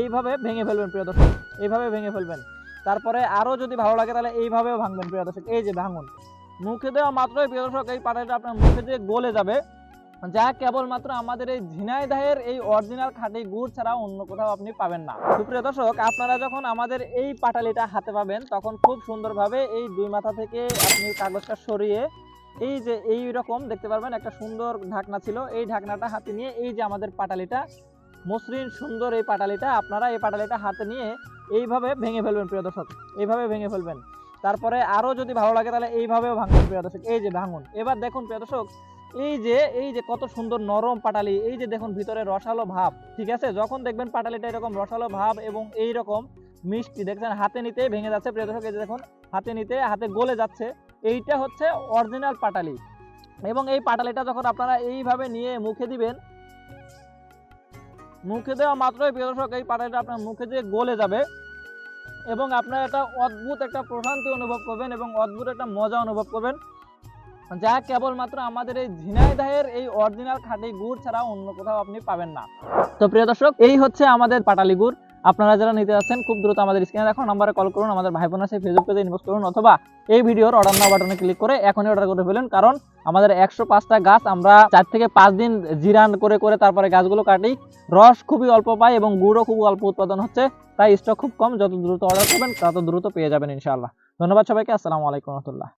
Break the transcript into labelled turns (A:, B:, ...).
A: এইভাবে ভেঙে ফেলবেন, প্রিয় দর্শক। এইভাবে ভেঙে ফেলবেন। তারপরে আরও যদি ভালো লাগে, তাহলে এইভাবেও ভাঙবেন, প্রিয় দর্শক। এই যে ভাঙুন। মুখে দেওয়া মাত্রই, প্রিয় দর্শক, এই পাটালিটা আপনার মুখে দিয়ে গলে যাবে। যা কেবলমাত্র আমাদের এই ঝিনাইদহের এই অরিজিনাল খাঁটি গুড় ছাড়া অন্য কোথাও আপনি পাবেন না। সুপ্রিয় দর্শক, আপনারা যখন আমাদের এই পাটালিটা হাতে পাবেন, তখন খুব সুন্দরভাবে এই দুই মাথা থেকে আপনি কাগজটা সরিয়ে এই যে এই রকম দেখতে পারবেন, একটা সুন্দর ঢাকনা ছিল। এই ঢাকনাটা হাতে নিয়ে এই যে আমাদের পাটালিটা মসৃণ, সুন্দর এই পাটালিটা আপনারা এই পাটালিটা হাতে নিয়ে এইভাবে ভেঙে ফেলবেন, প্রিয় দর্শক। এইভাবে ভেঙে ফেলবেন। তারপরে আরও যদি ভালো লাগে তাহলে এইভাবেও ভাঙবেন, প্রিয় দর্শক। এই যে ভাঙুন। এবার দেখুন, প্রিয় দর্শক, এই যে এই যে কত সুন্দর নরম পাটালি, এই যে দেখুন ভিতরে রসালো ভাব, ঠিক আছে? যখন দেখবেন পাটালিটা এরকম রসালো ভাব এবং এই রকম মিষ্টি, দেখছেন? হাতে নিতে ভেঙে যাচ্ছে, প্রিয় দর্শক, এই যে দেখুন, হাতে নিতে, হাতে গলে যাচ্ছে। এইটা হচ্ছে অরিজিনাল পাটালি। এবং এই পাটালিটা যখন আপনারা এইভাবে নিয়ে মুখে দিবেন মুখে দেওয়া মাত্রই প্রিয় এই পাটালিটা আপনার মুখে দিয়ে গলে যাবে এবং আপনার একটা অদ্ভুত একটা প্রশান্তি অনুভব করবেন এবং অদ্ভুত একটা মজা অনুভব করবেন। যা কেবলমাত্র আমাদের এই ঝিনাইদহের এই অরিজিনাল খাঁটি গুড় ছাড়া অন্য কোথাও আপনি পাবেন না। তো প্রিয় দর্শক, এই হচ্ছে আমাদের পাটালি গুড়। আপনারা যারা নিতে যাচ্ছেন, খুব দ্রুত আমাদের স্ক্রিনে দেখুন নাম্বারে কল করুন, আমাদের ভাই বোনের সেই ফেসবুক পেজে ইনবক্স করুন, অথবা এই ভিডিওর অর্ডার নাও বাটনে ক্লিক করে এখনই অর্ডার করে ফেলুন, কারণ আমাদের একশো পাঁচটা গাছ আমরা চার থেকে পাঁচ দিন জিরান করে করে তারপরে গাছগুলো কাটি। রস খুবই অল্প পাই এবং গুড়ও খুব অল্প উৎপাদন হচ্ছে, তাই স্টক খুব কম। যত দ্রুত অর্ডার করবেন, তত দ্রুত পেয়ে যাবেন ইনশাআল্লাহ। ধন্যবাদ সবাইকে, আসসালামু আলাইকুম রহমতুল্লাহ।